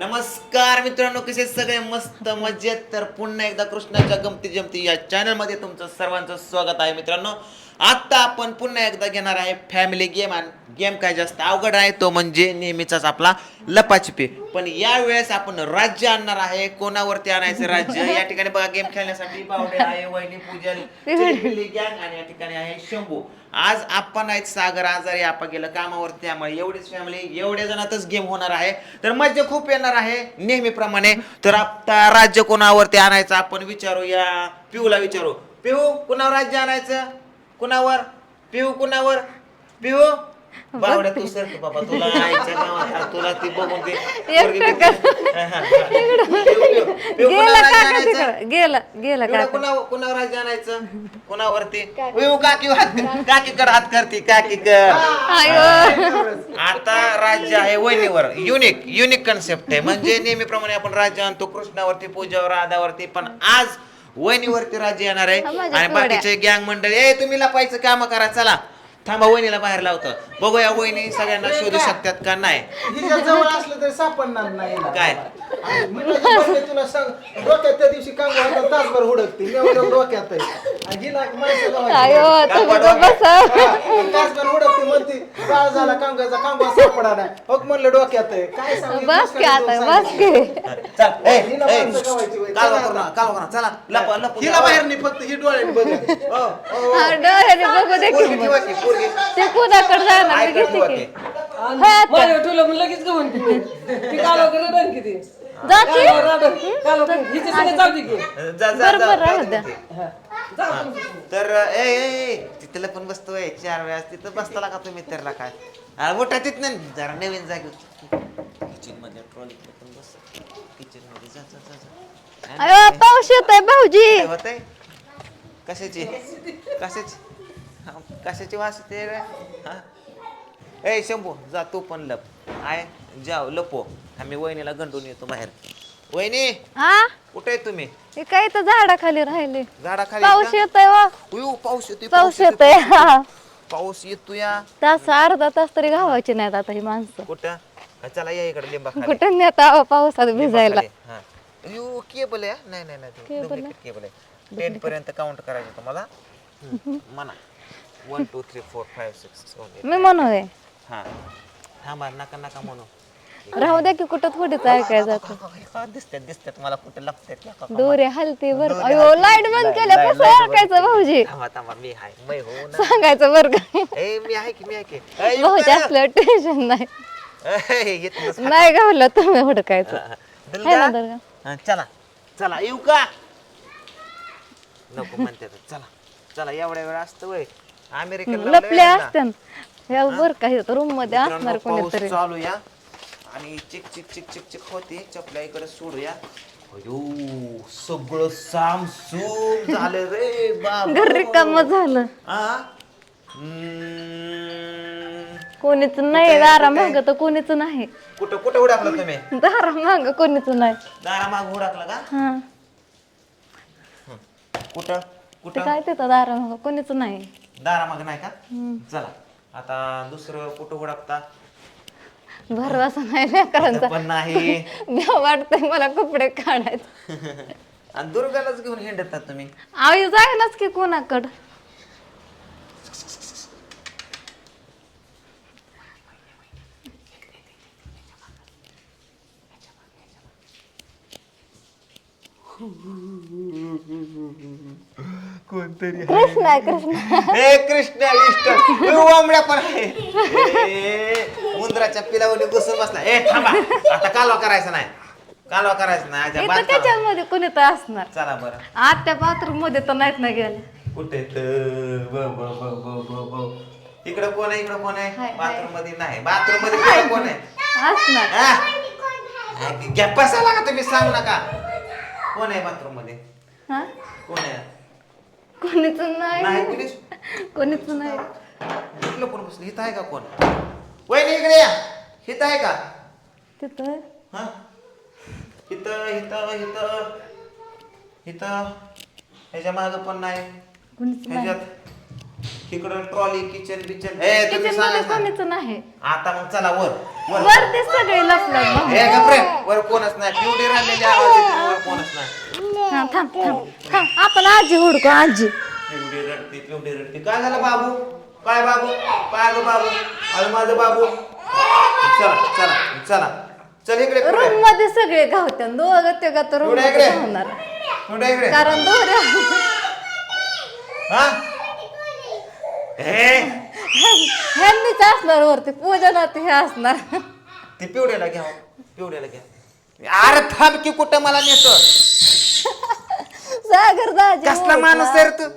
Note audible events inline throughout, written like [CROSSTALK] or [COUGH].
नमस्कार मित्रांनो कसे सगळे? मस्त मजेत. तर पुन्हा एकदा कृष्णाच्या गमती जमती या चॅनलमध्ये तुमचं सर्वांचं स्वागत आहे मित्रांनो. आता आपण पुन्हा एकदा घेणार आहे फॅमिली गेम आणि गेम काय जास्त अवघड आहे तो म्हणजे नेहमीचाच आपला लपाछपी. पण या वेळेस आपण राज्य आणणार आहे. कोणावरती आणायचं राज्य? [LAUGHS] या ठिकाणी बघा गेम खेळण्यासाठी बावडे आहे वहिनी पूजन [LAUGHS] गँग आणि या ठिकाणी आहे शंभू. आज आपण आहेत सागर आजारी आपा गेलं कामावरती त्यामुळे एवढीच फॅमिली एवढ्या जणातच गेम होणार आहे. तर मज्जा खूप येणार आहे नेहमीप्रमाणे. तर आता राज्य कोणावरती आणायचं आपण विचारू या पिऊला विचारू. पिऊ कुणावर राज्य आणायचं? कुणावर? पिऊ कुणावर? पिऊ? बावड्या तू सर बाबा तुला आईच्या गावात तुला ती बघून ते पोरगी गेला काका? तिकडं. गेला गेला एवढं काका कुणा कुणावर राज्य आणायचं? कुणावरती? विऊ काकी हात काकी. कर हात करते. काकी कर. आयो आता राज्य आहे वहिनीवर. युनिक युनिक कन्सेप्ट आहे. म्हणजे नेहमीप्रमाणे आपण राज्य आणतो कृष्णावरती पूजावर राधावरती. पण आज वहिनीवरती राज्य येणार आहे. माझ्या आणि बाकीचे गँग मंडळी ए तुम्ही लपायचं काम करा चला. थांबा वहिनीला बाहेर लावतो. बघूया वहिनी सगळ्यांना शोधू शकतात का नाही. हिच्या जवळ असलं तरी सापडणार नाही. काय? आणि मी म्हणजे म्हणले तुला सांग डोक्यात त्या दिवशी कांगो हातात तासभर हुडकते. मी एवढं डोक्यात आहे. आणि हिला माणसं लावायची. आयो तुम्ही गप्प बसा. हा, तासभर हुडकते म्हणते बाळ झाला कांगाचा कांगो सापडा नाही. मग म्हणलं डोक्यात आहे. काय सांगू बस की आता बस की. चल ए, हिला ए, माणसं गावायची होय. कालवा चला करू आता. नका, कालवा करू नका. चला लपा लपू हिला बाहेर नाही फक्त ही डोळ्याने बघत हो, हो. हा, डोळ्याने बघू दे पोरगी की ठेवा की, पोरगी. ते कुणाकडे जाणार? मी ऐका घेते ठेवा की. की. हा, आता. माझ्या ठुलं म्हणलं लगेच किती ती कालो करे रन किती जाते? जाऊ दे की. जा, द्या. तर ए ए, ए. तिथलं पण बसतोय चार वेळा तिथं बसताला का तुम्ही तरला काय? अरे मोठा तिथं जरा नवीन जागे किचनमध्ये ट्रॉली पण बस. किचनमध्ये जा जा जा. जा अयो पाऊस येत आहे भाऊजी. काय होतंय? कशाची? कशाची? हा, कशाची वास येते रे? हा? ए शंभू जा तू पण लप. आय जाव लपो आम्ही वहिनीला गंडून येतो बाहेर. वहिनी हा? कुठे आहे तुम्ही? हे काय तर झाडाखाली राहिले. झाडाखाली पाऊस येत आहे वा उयू, पाऊस येतोय पाऊस येत आहे हा पाऊस येतो या तास अर्धा तास तरी घावायची नाहीत आता ही माणसं. कुठं? हा, चला या इकडे लिंबा खाली. कुठे नेता पावसात लिंबा भिजायला. हा. यू केबल आहे हा? नाही नाही नाही केबल आहे. टेन पर्यंत काउंट करायचं तुम्हाला. हम्म, म्हणा. One two three four five six मी म्हणूय हा. थांबा नका नका म्हणू. राहू द्या की कुठं थोडीच ऐकायचं जातं. हा, दिसतात दिसतात मला कुठे लागतात दोरे हलते बर दोरे अयो हलते. लाइट बंद केल्यापासून लाइट बंद ऐकायचं भाऊजी? थांबा थांबा मी आहे मै हो ना. सांगायचं बर का? ए मी आहे की मी आहे की. ए, येऊ [LAUGHS] भाऊजी का? असलं टेन्शन नाही. ए, येतोच. नाही गावलं तुम्ही हुडकायचं. ना दुर्गा? हा, चला चला येऊ का? नको म्हणते तर. चला चला एवढ्या वेळ असतं वय. अमेरिकेला लपले असते या बर का रूममध्ये असणार कोणीतरी. चालू या आणि चिक चिक चिक चिक चिक होते. चपल्या इकडे सोडूया. अयो सगळं सामसूम झालं रे बाबा. घर रिकाम झालं? हम्म. कोणीच नाही दारा माग तर कोणीच नाही. कुठं कुठं उडाकलं तुम्ही? दारा माग कोणीच नाही. दारा माग उडाकला का? हा. कुठं? ते कुठं काय तिथं दारा माग? कोणीच नाही. दारा माग नाही का? चला. आता दुसरं कुठं उडाकता भरवसा नाही लेकरांचा पण नाही. [LAUGHS] भ्या वाटतंय मला कपडे काढायचं. [LAUGHS] आणि दुर्गालाच घेऊन हिंडतात तुम्ही. आई जायलाच की कोणाकड. कोणतरी कृष्ण कृष्ण. हे कृष्ण इष्ट. वामड्या पण आहे. [LAUGHS] ए, उंदराच्या पिलावणी घुसून बसला. ए थांबा. आता कालवा करायचा नाही. कालवा करायचा नाही. आजा, इथं बाद कालवा. त्याच्यामध्ये कोणी तर असणार. चला बरं. आत्या बाथरूममध्ये तर नाहीत ना गेले कुठे तर? ब ब ब ब ब ब. इकडं कोण आहे? इकडं कोण आहे? हाय. बाथरूममध्ये नाही. बाथरूममध्ये कुठं कोण आहे? असणार. हा? हा, गप्प बसायला का तुम्ही सांगू नका. कोण आहे बाथरूममध्ये हा? कोण आहे? कोणीच नाही. नाही कोणीच? कोणीच नाही. कुठलं कोण बसलं? इथं आहे का कोण? वहिनी इकडे या. इथं आहे का? तिथं हा? इथं इथं इथं इथं ह्याच्या माग पण नाही. कोणीच नाही. ह्याच्यात. तिकडं ट्रॉली किचन बिचन ए तुम्ही किचनमध्ये सांगा कोणीच नाही. आता मग चला वर. वर. सगळे लपलं ए गप्रे वर कोणच नाही. पिवडी राहिलेली आवाज येते, वर कोणच नाही. हा थांब थांब थांब. आपण आजी हुडको आजी. पिवडी रडते पिवडी रडते. काय झालं बाबू? काय बाबू? काय गं बाबू? अरे माझं बाबू. चला चला चला. चल इकडे. रूममध्ये सगळे गावत्या दोघं ते तर रूममध्ये इकडे. होणार इकडे? कारण दोऱ्या हा? हे? ह्यांनीच असणार वरती. पूजनात हे असणार. ते पिवड्याला घ्या हो. पिवड्याला घ्या. अरे थांब की कुठं मला नेतो सागर दाजी कसला माणूस आहे रे तू?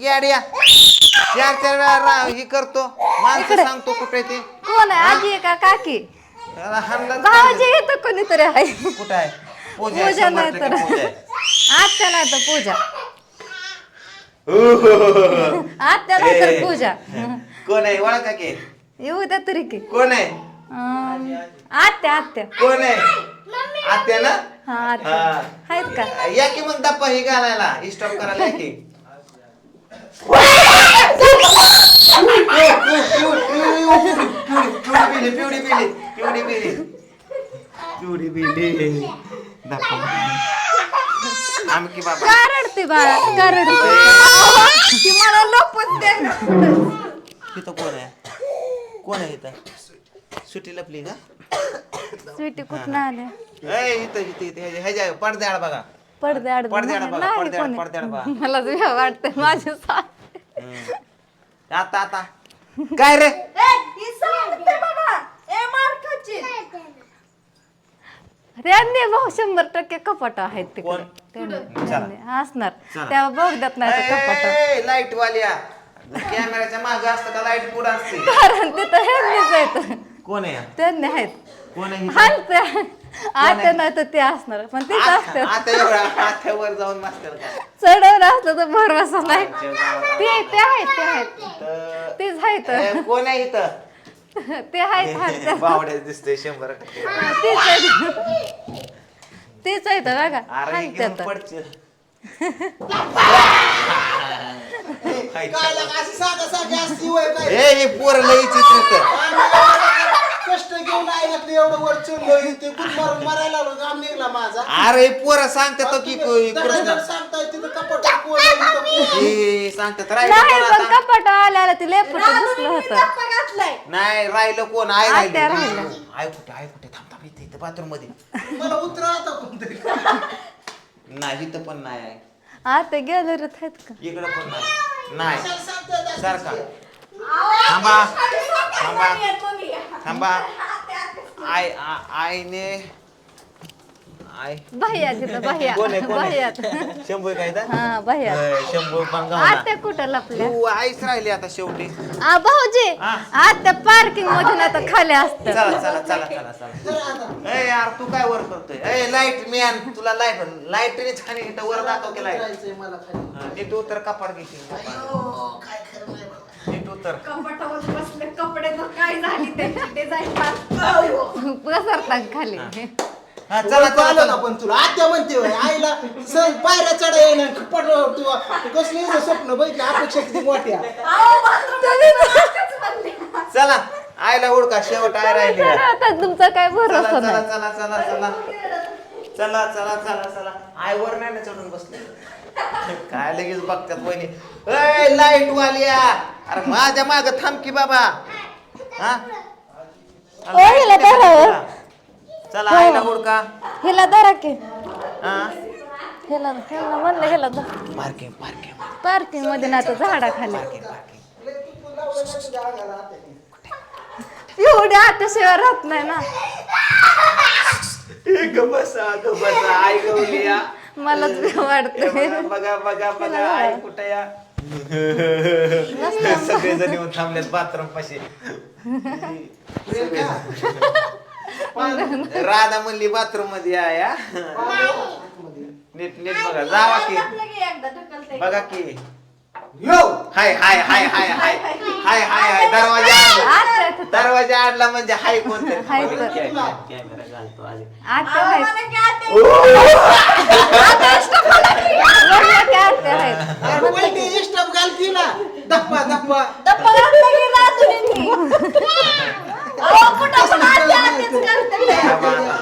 याड्या. चार चार वेळा रा- हे करतो. माणसं इकडे. सांगतो कुठे ते. कोण आहे? आजी आहे का? काकी? त्याला हाणलंच भावाजी पाहिजे. येतं कोणीतरी आहे. कुठं आहे? पूजा आहे, पूजा शंभर नाही टक्के तर. पूजा आहे. आत्या नाही तर पूजा. आत्या नाही तर पूजा. कोण आहे? ओळखा की? येऊ द्या तरी की. कोण आहे? अं, आत्या आत्या. कोण आहे? आत्या ना? हा आत्या. हा. आहेत का? या की मग दप्पा ही घालायला. स्टॉप करायला या की. पिवडी पिवडी बाबा का रडते बाळा का रडते ती मला लपत द्या इथं कोण आहे कोण आहे इथं सुट्टी लपली का? स्वीटी कुठं ए इथं इथं इथं ह्याच्या- पडद्याआड बघा पडदे आड पडद्याआड बघा कोणी. पडद्याआड बघा मला तुझ्या वाटतंय माझे साथ. हम्म. आता आता. काय रे? त्यांनी भाऊ शंभर टक्के कपाट आहेत कोण? तिकडे. असणार. चला. तेव्हा बघतात नाही तर कपाट. लाइट वाल्या कॅमेराच्या मागे असतं का लाइट पुढे असते? कारण तिथं ह्यांनीच आहेत. कोण आहे? त्यांनी आहेत. कोण आहे ते आता नाही तर ते असणार पण तेच असतात. आता एवढा आत्यावर जाऊन मास्तर चढवलं असलं तर भरवसा नाही. ते ते आहेत ते आहेत. तेच आहेत. कोण आहे इथं? [LAUGHS] ते आहेत आहेत दिसतंय शंभर टक्के. तेच आहेत. तेच आहेत बघा अरे आहेत घेऊन त्यात. पडशील काय लागा असं साधा साधा असती होय काय ए हे पोर लई चित्र कष्ट घेऊन आईला एवढं वर चढलो मारून मारायला लागलो काम निघला माझा. अरे पोरं सांगतात की कृष्ण दगडादगड सांगताय तिथं कपट आहे, आहे. हे सांगतात नाही राहिलं पण कोण आता? कपाट आल्याला ते लेपट दिसलं होतं? नाही राहिलं कोण? आय आत्या राहिलं राहिलं. आय कुठे आय कुठे? थांब थांब इथे इथं बाथरूममध्ये. मला उतरा आता कोणतरी. नाही इथं पण नाही आहे. आता गॅलरीत आहेत का? इकडं पण नाही. नाही. सारखा. थांबा. थांबा. थांबा. आय आ- आईने आय भैया तिथं भैया कोण आहे कोण भैयात आहे शंभू काय? हा होय, शंभू गावला. आत्या कुठं लपल्या? तू आईच राहिली आता शेवटी. आ भाऊजी हा. आत्या पार्किंग मधून आता खाली असतात. चला चला चला चला चला. ए यार तू काय वर करतोय? ए लाइट मॅन तुला लाइट लाईटने खाली इथं वर दाखव की लाइट उतरायचंय मला खाली नीट उतर कपाड घेशील काय खरं नाही बाबा. नीट उतर. कपाटावर तर काय झाली त्याची पसरतात खाली. हा. चला पण तुला. आत्या म्हणते होय आईला सण पायऱ्या चढा येईना कपट तू कसली इथं स्वप्न बघितली अपेक्षा किती मोठ्या. चला. आईला ओळखा शेवट आय राहिली. आता तुमचा काय चला भरोसा चला नाही. चला चला चला. चला चला चला चला. आईवर नाही ना चढून बसले. काय लगेच बघतात वहिनी. ए लाइट वालिया अरे माझ्या माग थांब की बाबा. हा? ओ, हिला धरावं. चला आईला ओळखा हिला धरा की. हा? हिला हिला म्हणलं हिला पार्किंग पार्किंग पार्किंगमध्ये. ना आता झाडाखाली. एवढी आत्याशिवाय राहत नाही ना. ग बसा ग बसा. आई गवलिया मलाच भीती वाटते. बघा बघा बघा. बघा आई कुठे या? सगळेजण येऊन थांबलेत बाथरूम पाशी. राधा म्हणली बाथरूममध्ये या या नीट नीट बघा. जावा की. एकदा ढकलते बघा की. यो! हाय हाय हाय हाय हाय. हाय हाय हाय दरवाजा. दरवाजा आणला म्हणजे हाय कोणतरी. [LAUGHS] कॅमेरा घालतो [LAUGHS] घालती ना. धप्पा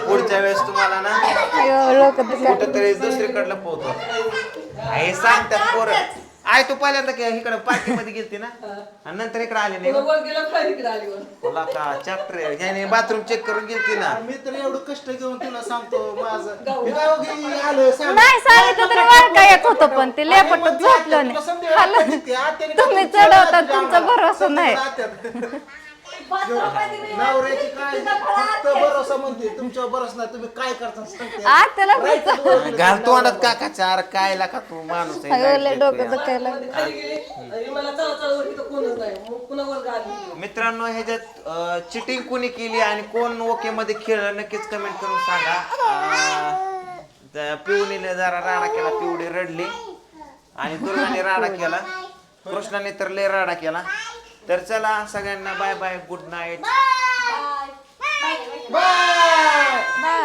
पुढच्या वेळेस तुम्हाला ना अयो, कुठंतरी दुसरीकडलं पोहतो. हे सांगतात पोरं. आय तू पहिल्यांदा इकडे पार्टी मध्ये गेलती ना? आणि नंतर इकडे आले नाही. तुला वर गेलं काय इकडे आली वर तुला का चॅप्टर याने बाथरूम चेक करून गेलती ना? मी तर एवढं कष्ट घेऊन तुला सांगतो माझं. आलं सांग. नाही सांगितलं तरी वाळका येत होतं पण ते लेपटच झोपलं नाही. तुम्ही चढवता तुमचा भरोसा नाही. नवऱ्याची काय? फक्त भरोसा म्हणते तुमच्यावर भरोसा नाही. तुम्ही काय करता? सांगते. घाल तोंडात काकाच्या अरे काय लाका तू माणूस आहे, अयो, लय लाइट डोकं देतोय. दुखायला खाली गेली. आणि मला चला चला वर इथं कोणच नाही मग पुन्हा वर गाडी मित्रांनो ह्याच्यात चिटिंग कोणी केली आणि कोण ओके मध्ये खेळलं नक्कीच कमेंट करून सांगा. पिवणीने जरा राडा केला पिवडी रडली. आणि दुर्गाने राडा केला. कृष्णाने तर लय राडा केला. तर चला सगळ्यांना bye bye good night. Bye.